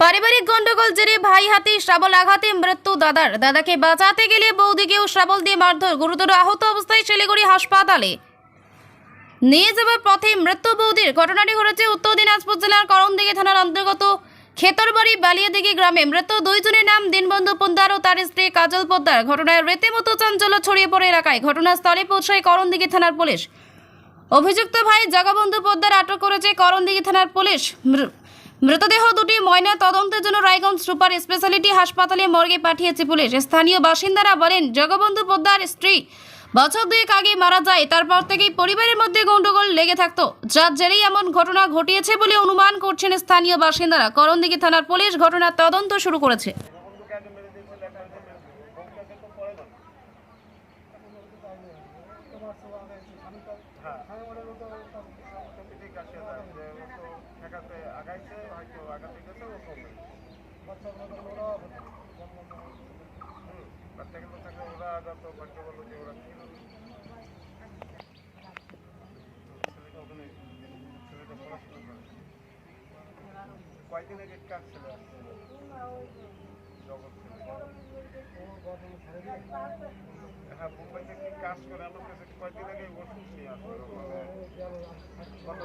পারিবারিক গন্ডগোল জেরে ভাই হাতে শ্রাবল, আঘাতে মৃত্যু দাদার। দাদাকে বাঁচাতে গেলে বৌদিকেও শ্রাবল দিয়ে মারধর। গুরুতর আহত অবস্থায় শিলিগুড়ি হাসপাতালে। নিয়ে যাওয়ার পথে মৃত্যু বৌদির। ঘটনাটি ঘটেছে উত্তর দিনাজপুর জেলার করণদিঘি থানার অন্তর্গত খেতরবাড়ি বালিয়াদিঘি গ্রামে। মৃত দুইজনের নাম দিনবন্ধু পোদ্দার ও তার স্ত্রী কাজল পোদ্দার। ঘটনায় রীতিমতো চাঞ্চল্য ছড়িয়ে পড়ে এলাকায়। ঘটনাস্থলে পৌঁছায় করণদিঘি থানার পুলিশ। অভিযুক্ত ভাই জগবন্ধু পোদ্দার আটক করেছে করণদিঘি থানার পুলিশ। মৃতদেহ দুটি ময়না তদন্তের জন্য রায়গঞ্জ সুপার স্পেশালিটি হাসপাতালে মর্গে পাঠিয়েছে পুলিশ। স্থানীয় বাসিন্দারা বলেন, জগবন্ধু পোদ্দার স্ত্রী বছর দুয়েক আগে মারা যায়, তারপর থেকেই পরিবারের মধ্যে গন্ডগোল লেগে থাকতো। যার জেরেই এমন ঘটনা ঘটিয়েছে বলে অনুমান করছেন স্থানীয় বাসিন্দারা। করণদিঘি থানার পুলিশ ঘটনার তদন্ত শুরু করেছে। ঠিক আছে যে ও তো আগাইছে হয়তো আগাতে গেছে ও কমে হুম বাচ্চা কিন্তু থাকে ওরা যত বাচ্চা বলো যে ওরা ছিল ছেলেটা ওখানে ছেলেটা পড়াশোনা কয়দিন আগে কাজ ছিল জগৎ হ্যাঁ মুম্বাইতে কি কাজ করে আমার কাছে কয়দিন আগে ওষুধ নিয়ে আসলো মানে বলো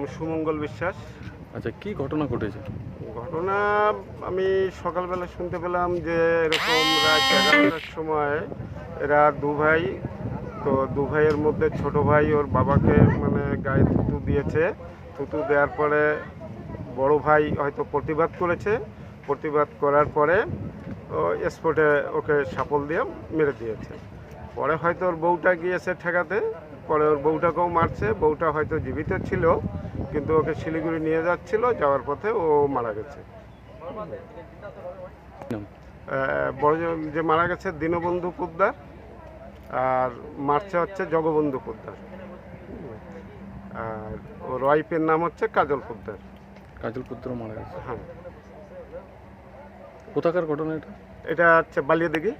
নাম সুমঙ্গল বিশ্বাস। আচ্ছা কি ঘটনা ঘটেছে? ঘটনা আমি সকালবেলা শুনতে পেলাম যে এরকম রাত এগারোটার সময় এরা দু ভাই তো দু ভাইয়ের মধ্যে ছোট ভাই ওর বাবাকে মানে গায়ে থুতু দিয়েছে। থুতু দেওয়ার পরে বড় ভাই হয়তো প্রতিবাদ করেছে। প্রতিবাদ করার পরে ও স্পটে ওকে সাপল দিয়ে মেরে দিয়েছে। পরে হয়তো ওর বউটা গিয়েছে ঠেকাতে পরে ওর বউটাকেও মারছে। বউটা হয়তো জীবিত ছিল। কিন্তু ওকে শিলিগুড়ি নিয়ে যাচ্ছিল যাওয়ার পথে ও মারা গেছে। বড় যে- মারা গেছে দীনবন্ধু পোদ্দার আর মারছে হচ্ছে জগবন্ধু পোদ্দার। আর ওর ওয়াইফের নাম হচ্ছে কাজল পোদ্দার। কাজল পুত্র মারা গেছে? হ্যাঁ। কোথাকার ঘটনা এটা? এটা হচ্ছে বালিয়াদিঘি।